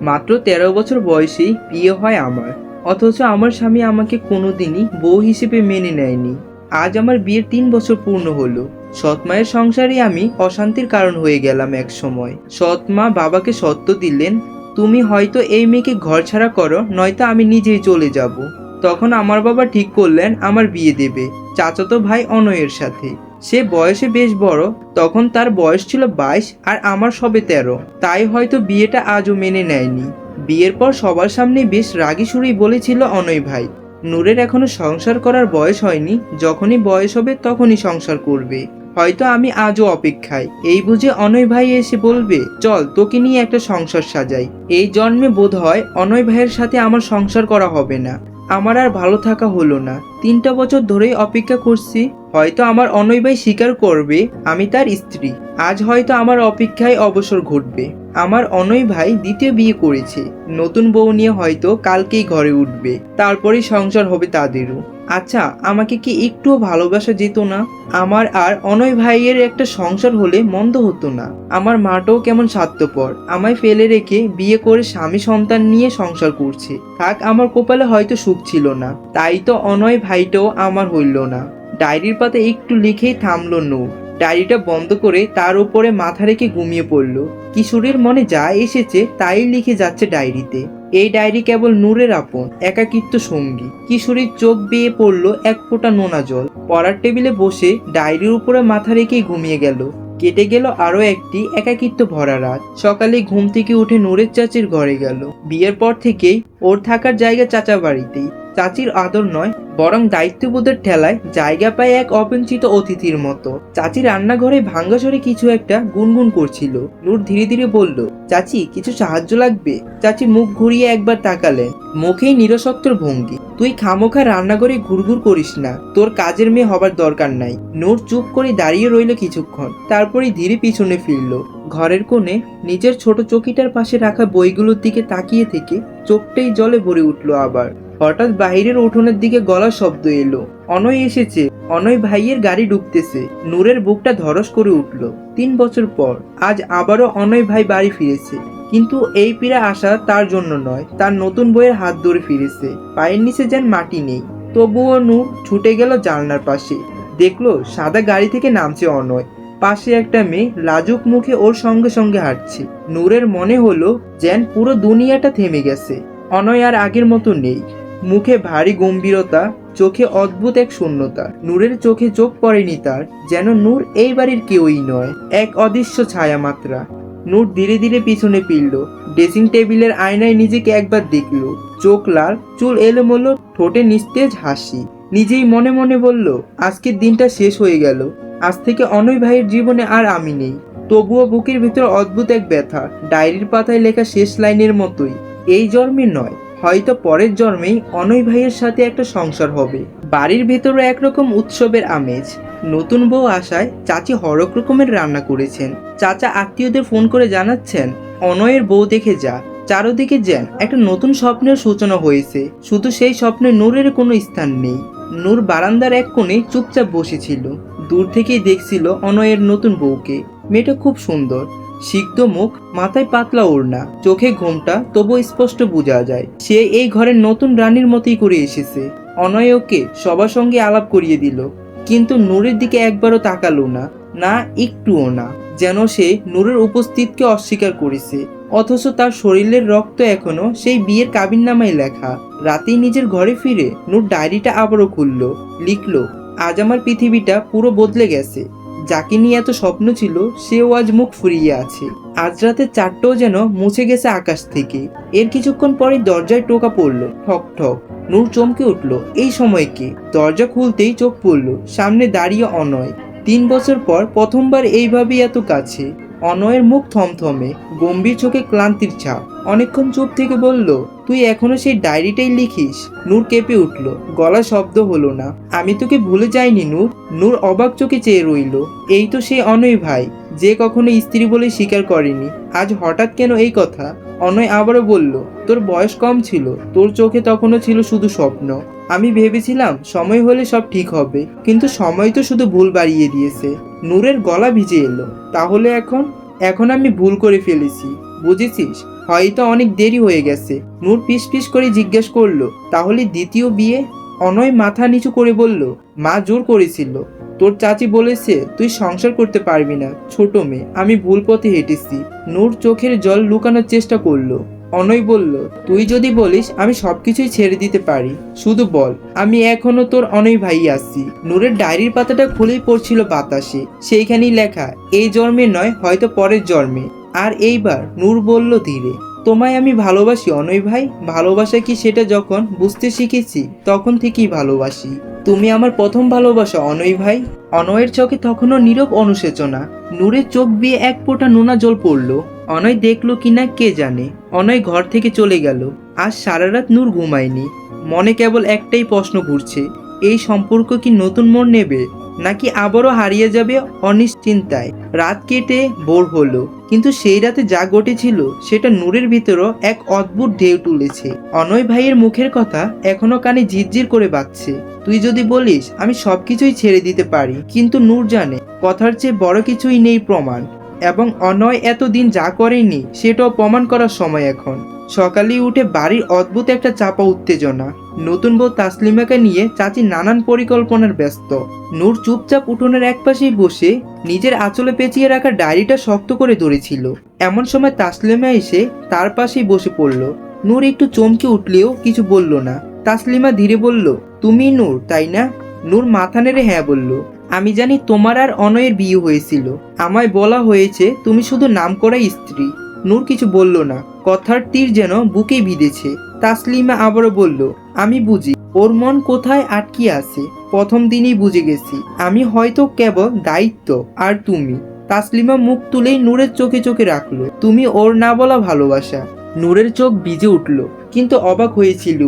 মাত্র তেরো বছর বয়সেই বিয়ে হয় আমার। অথচ আমার স্বামী আমাকে কোনোদিনই বউ হিসেবে মেনে নেয়নি। আজ আমার বিয়ের তিন বছর পূর্ণ হলো। সৎ মায়ের সংসারে আমি অশান্তির কারণ হয়ে গেলাম এক সময়। সৎ মা বাবাকে সত্য দিলেন, তুমি হয়তো এই মেয়েকে ঘর ছাড়া করো, নয়তো আমি নিজেই চলে যাব। তখন আমার বাবা ঠিক করলেন, আমার বিয়ে দেবে। চাচাতো ভাই অনয়ের সাথে। সে বয়সে বেশ বড়, তখন তার বয়স ছিল বাইশ আর আমার সবে তেরো। তাই হয়তো বিয়েটা আজও মেনে নেয়নি। বিয়ের পর সবার সামনে বেশ রাগী সুরেই বলেছিল অনয় ভাই, নূরের এখনও সংসার করার বয়স হয়নি, যখনই বয়স হবে তখনই সংসার করবে। হয়তো আমি আজও অপেক্ষায়। এই বুঝে অনয় ভাই এসে বলবে, চল, তোকে নিয়ে একটা সংসার সাজাই। এই জন্মে বোধ হয় অনয় ভাইয়ের সাথে আমার সংসার করা হবে না। আমার আর ভালো থাকা হলো না। তিনটা বছর ধরেই অপেক্ষা করছি। হয়তো আমার অনয় ভাই স্বীকার করবে আমি তার স্ত্রী। আজ হয়তো আমার অপেক্ষায় অবসর ঘটবে। আমার অনয় ভাই দ্বিতীয় বিয়ে করেছে। নতুন বউ নিয়ে হয়তো কালকেই ঘরে উঠবে। তারপরেই সংসার হবে তাদেরও। আচ্ছা আমাকে কি একটুও ভালোবাসা যেত না? আমার আর অনয় ভাইয়ের একটা সংসার হলে মন্দ হতো না। আমার মাটাও কেমন স্বার্থপর। আমায় ফেলে রেখে বিয়ে করে স্বামী সন্তান নিয়ে সংসার করছে। থাক, আমার কপালে হয়তো সুখ ছিল না। তাই তো অনয় ভাইটাও আমার হইল না। ডায়েরির পাতে একটু লিখেই থামলো নূর। ডায়েরিটা বন্ধ করে তার উপরে মাথা রেখে ঘুমিয়ে পড়ল। কিশোরের মনে যা এসেছে তাই লিখে যাচ্ছে ডায়েরিতে। এই ডায়েরি কেবল নূরের আপন, একাকিত্ব সঙ্গী। কিশোরীর চোখ বেয়ে পড়ল এক ফোঁটা নোনা জল। পড়ার টেবিলে বসে ডায়েরির উপরে মাথা রেখেই ঘুমিয়ে গেল। কেটে গেল আরও একটি একাকিত্ব ভরা রাত। সকালে ঘুম থেকে উঠে নূরের চাচির ঘরে গেল। বিয়ের পর থেকেই ওর থাকার জায়গা চাচা বাড়িতেই। চাচির আদর নয়, বরং দায়িত্ববোধের ঠেলায় জায়গা পায় এক অপরিচিত অতিথির মতো। চাচি রান্নাঘরে ভাঙ্গাসরে কিছু একটা গুনগুন করছিল। নূর ধীরে ধীরে বলল, চাচি, কিছু সাহায্য লাগবে? চাচি মুখ ঘুরিয়ে একবার তাকালেন। মুখেই নিরসক্তর ভঙ্গি। তুই খামোখা রান্নাঘরে ঘুরঘুর করিস না, তোর কাজের মেয়ে হবার দরকার নাই। নূর চুপ করে দাঁড়িয়ে রইল কিছুক্ষণ। তারপরে ধীরে পিছনে ফিরল। ঘরের কোণে নিজের ছোট চকিটার পাশে রাখা বইগুলোর দিকে তাকিয়ে থেকে চোখটাই জলে ভরে উঠল আবার। হঠাৎ বাইরের উঠোনের দিকে গলা শব্দ এলো। অনয় এসেছে। অনয় ভাইয়ের গাড়ি ডুবতেছে নূরের বুকটা ধরস করে উঠল। তিন বছর পর আজ আবারও অনয় ভাই বাড়ি ফিরেছে। কিন্তু এই পীড়া আসা তার জন্য নয়, তার নতুন বইয়ের হাত ধরে ফিরেছে। পায়ের নিচে যেন মাটি নেই। তবুও নূর ছুটে গেল জানলার পাশে। দেখল সাদা গাড়ি থেকে নামছে অনয়। পাশে একটা মেয়ে লাজুক মুখে ওর সঙ্গে সঙ্গে হাঁটছে। নূরের মনে হলো যেন পুরো দুনিয়াটা থেমে গেছে। অনয় আর আগের মতো নেই। মুখে ভারী গম্ভীরতা, চোখে অদ্ভুত এক শূন্যতা। নূরের চোখে চোখ পড়েনি তার, যেন নূর এই বাড়ির কেউই নয়, এক অদৃশ্য ছায়া মাত্রা নূর ধীরে ধীরে পিছনে ফিরল, ড্রেসিং টেবিলের আয়নায় নিজেকে একবার দেখল। চোখ লাল, চুল এলোমেলো, ঠোঁটে নিস্তেজ হাসি। নিজেই মনে মনে বলল, আজকের দিনটা শেষ হয়ে গেল। আজ থেকে অনয় ভাইয়ের জীবনে আর আমি নেই। তবুও বুকের ভিতর অদ্ভুত এক ব্যথা, ডায়েরির পাতায় লেখা শেষ লাইনের মতোই। এই জন্মে নয়। হয়তো পরের জন্মেই অনয় ভাইয়ের সাথে একটা সংসার হবে। বাড়ির ভেতরে একরকম উৎসবের আমেজ। নতুন বউ আসায় চাচি হরক রকমের রান্না করেছেন। চাচা আত্মীয়দের ফোন করে জানাচ্ছেন, অনয়ের বউ দেখে যা। চারোদিকে যেন একটা নতুন স্বপ্নের সূচনা হয়েছে। শুধু সেই স্বপ্নে নূরের কোনো স্থান নেই। নূর বারান্দার এক কোণে চুপচাপ বসেছিল। দূর থেকেই দেখছিল অনয়ের নতুন বউকে। মেয়েটা খুব সুন্দর। সিদ্ধ মুখ, মাথায় পাতলা ওড়না, চোখে ঘোমটা তবু স্পষ্ট বোঝা যায়। সে এই ঘরের নতুন রানীর মতোই করে এসেছে। অনয় ওকে সবার সঙ্গে আলাপ করিয়ে দিল। কিন্তু নূরের দিকে একবারও তাকালো না না, একটুও না। যেন সে নূরের উপস্থিতকে অস্বীকার করেছে। অথচ তার শরীরের রক্ত এখনও সেই বিয়ের কাবিন নামায় লেখা। রাতেই নিজের ঘরে ফিরে নূর ডায়েরিটা আবারও খুলল। লিখল, আজ আমার পৃথিবীটা পুরো বদলে গেছে। যাকে নিয়ে এত স্বপ্ন ছিল, সেও আজ মুখ ফুরিয়ে আছে। আজ রাতে চারটেও যেন মুছে গেছে আকাশ থেকে। এর কিছুক্ষণ পরে দরজায় টোকা পড়ল। ঠক ঠক। নূর চমকে উঠল। এই সময় কি দরজা খুলতেই চোখ পড়ল। সামনে দাঁড়িয়ে অনয়। তিন বছর পর প্রথমবার এইভাবেই এত কাছে। অনয়ের মুখ থমথমে। গম্ভীর চোখে ক্লান্তির ছাপ। অনেকক্ষণ চুপ থেকে বলল, তুই এখনও সেই ডায়েরিটাই লিখিস? নূর কেঁপে উঠল। গলা শব্দ হলো না। আমি তোকে ভুলে যাইনি নূর। নূর অবাক চোখে চেয়ে রইল। এই তো সেই অনয় ভাই, যে কখনো স্ত্রী বলে স্বীকার করেনি। আজ হঠাৎ কেন এই কথা? অনয় আবারও বলল, তোর বয়স কম ছিল। তোর চোখে তখনও ছিল শুধু স্বপ্ন। আমি ভেবেছিলাম সময় হলে সব ঠিক হবে, কিন্তু সময় তো শুধু ভুল বাড়িয়ে দিয়েছে। নূরের গলা ভিজে এলো। তাহলে এখন? এখন আমি ভুল করে ফেলেছি। বুঝেছিস? হয়তো অনেক দেরি হয়ে গেছে। নূর পিস পিস করে জিজ্ঞেস করল, তাহলে দ্বিতীয় বিয়ে? অনয় মাথা নিচু করে বলল, মা জোর করেছিল। তোর চাচি বলেছে, তুই সংসার করতে পারবি না। ছোট মেয়ে, আমি ভুল পথে হেঁটেছি। নূর চোখের জল লুকানোর চেষ্টা করল। অনয় বলল, তুই যদি বলিস, আমি সবকিছুই ছেড়ে দিতে পারি। শুধু বল, আমি এখনও তোর অনয় ভাই আছি। নূরের ডায়েরির পাতাটা খুলেই পড়ছিল বাতাসে। সেইখানেই লেখা, এই জন্মে নয়, হয়তো পরের জন্মে। আর এইবার নূর বলল, ধীরে। তোমায় আমি ভালোবাসি অনয় ভাই। ভালোবাসা কি সেটা যখন বুঝতে শিখেছি, তখন থেকেই ভালোবাসি। তুমি আমার প্রথম ভালোবাসা অনয় ভাই। অনয়ের চোখে তখনও নীরব অনুশোচনা। নূরের চোখ দিয়ে এক ফোঁটা নোনা জল পড়ল। অনয় দেখল কিনা কে জানে। অনয় ঘর থেকে চলে গেল। আজ সারা রাত নূর ঘুমায়নি। মনে কেবল একটাই প্রশ্ন ঘুরছে, এই সম্পর্ক কি নতুন মোড় নেবে? নাকি আবারও হারিয়ে যাবে অনিশ্চিন্তায়? রাত কেটে ভোর হলো, কিন্তু সেই রাতে যা ঘটেছিল সেটা নূরের ভিতরও এক অদ্ভুত ঢেউ তুলেছে। অনয় ভাইয়ের মুখের কথা এখনও কানে ঝিরঝির করে বাজছে। তুই যদি বলিস, আমি সবকিছুই ছেড়ে দিতে পারি, কিন্তু নূর জানে, কথার চেয়ে বড় কিছুই নেই প্রমাণ। এবং অনয় এতদিন যা করেনি, সেটাও প্রমাণ করার সময় এখন। সকালে উঠে বাড়ির অদ্ভুত একটা চাপা উত্তেজনা। নতুন বউ তাসলিমাকে নিয়ে চাচি নানান পরিকল্পনার ব্যস্ত। নূর চুপচাপ উঠোনের একপাশেই বসে নিজের আঁচলে পেঁচিয়ে রাখা ডায়েরিটা শক্ত করে ধরেছিল। এমন সময় তাসলিমা এসে তার পাশেই বসে পড়ল। নূর একটু চমকে উঠলেও কিছু বলল না। তাসলিমা ধীরে বলল, তুমি নূর, তাই না? নূর মাথা নেড়ে হ্যাঁ বলল, আমি জানি তোমার আর অনয়ের বিয়ে হয়েছিল। আমায় বলা হয়েছে তুমি শুধু নাম করা স্ত্রী। নূর কিছু বলল না। কথার তীর যেন বুকে বিঁধেছে। তাসলিমা আবারও বলল, আমি বুঝি, ওর মন কোথায় আটকে আছে? প্রথম দিনই বুঝে গেছি, আমি হয়তো কেবল দায়িত্ব, আর তুমি? তাসলিমা মুখ তুলেই নূরের চোখে চোখে রাখল, তুমি ওর না বলা ভালোবাসা। নূরের চোখ ভিজে উঠল, কিন্তু অবাক হয়েছিল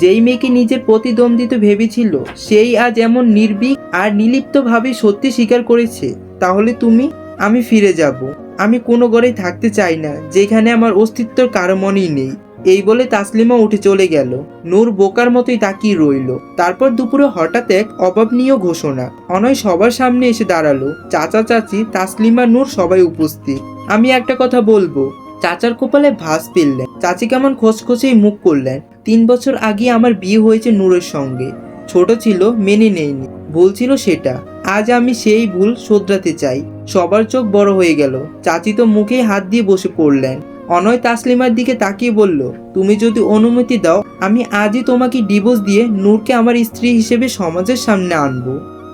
যেই মেয়েকে নিজের প্রতিদ্বন্দ্বিতা ভেবেছিল, সেই আজ এমন নির্ভীক আর নিলিপ্তভাবে সত্যি স্বীকার করেছে। তাহলে তুমি, আমি ফিরে যাব। আমি কোনো ঘরেই থাকতে চাই না, যেখানে আমার অস্তিত্বর কারও মনেই নেই। এই বলে তাসলিমা উঠে চলে গেল। নূর বোকার মতোই তাকিয়ে রইল। তারপর দুপুরে হঠাৎ এক অভাবনীয় ঘোষণা। অনয় সবার সামনে এসে দাঁড়াল। চাচা, চাচি, তাসলিমা, নূর সবাই উপস্থিত। আমি একটা কথা বলব। চাচার কপালে ভাঁজ ফেললেন। চাচি কেমন খোঁজখোঁজেই মুখ করলেন। তিন বছর আগে আমার বিয়ে হয়েছে নূরের সঙ্গে। ছোট ছিল, মেনে নেয়নি। ভুল ছিল সেটা। আজ আমি সেই ভুল শোধরাতে চাই। সবার চোখ বড় হয়ে গেল। চাচি তো মুখে হাত দিয়ে বসে পড়লেন। অনয় তাসলিমার দিকে তাকিয়ে বলল, তুমি যদি অনুমতি দাও, আমি আজই তোমাকে ডিভোর্স দিয়ে নূরকে আমার স্ত্রী হিসেবে সমাজের সামনে আনব।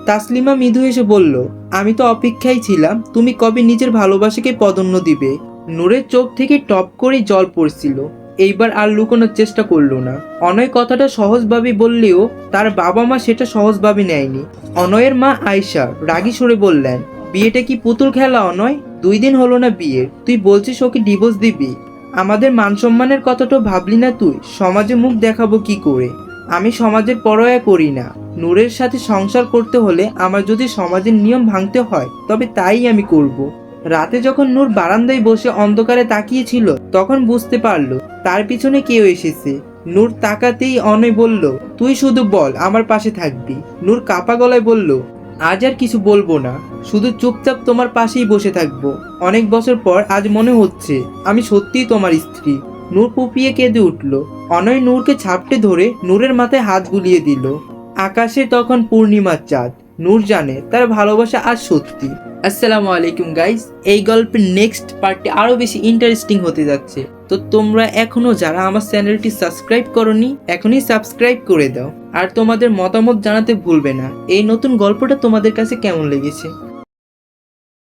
তাসলিমা মৃদু এসে বলল, আমি তো অপেক্ষায় ছিলাম, তুমি কবে নিজের ভালোবাসাকে পদন্য দিবে? নূরের চোখ থেকে টপ করে জল পড়ছিল। এইবার আর লুকোনোর চেষ্টা করল না। অনয় কথাটা সহজভাবে বললেও তার বাবা মা সেটা সহজভাবে নেয়নি। অনয়ের মা আয়শা রাগী সরে বললেন, বিয়েটা কি পুতুল খেলা, অনয়? দুই দিন হলো না বিয়ের। তুই বলছিস ওকে ডিভোর্স দিবি। আমাদের মান সম্মানের কথাটাও ভাবলি না তুই? সমাজে মুখ দেখাবো কি করে? আমি সমাজের পরোয়া করি না। নূরের সাথে সংসার করতে হলে আমার যদি সমাজের নিয়ম ভাঙতে হয়, তবে তাই আমি করব। রাতে যখন নূর বারান্দায় বসে অন্ধকারে তাকিয়েছিল তখন বুঝতে পারল তার পিছনে কেউ এসেছে। নূর তাকাতেই অনয় বলল, তুই শুধু বল, আমার পাশে থাকবি। নূর কাপা গলায় বলল, আজ আর কিছু বলব না, শুধু চুপচাপ তোমার পাশেই বসে থাকব। অনেক বছর পর আজ মনে হচ্ছে আমি সত্যিই তোমার স্ত্রী। নূর পুপিয়ে কেঁদে উঠল। অনয় নূরকে ছাপটে ধরে নূরের মাথায় হাত বুলিয়ে দিল। আকাশে তখন পূর্ণিমার চাঁদ। নূর জানে তার ভালোবাসা আজ সত্যি। আসসালামু আলাইকুম গাইস এই গল্পের নেক্সট পার্টটি আরও বেশি ইন্টারেস্টিং হতে যাচ্ছে। তো তোমরা এখনও যারা আমার চ্যানেলটি সাবস্ক্রাইব করনি, এখনই সাবস্ক্রাইব করে দাও। আর তোমাদের মতামত জানাতে ভুলবে না। এই নতুন গল্পটা তোমাদের কাছে কেমন লেগেছে?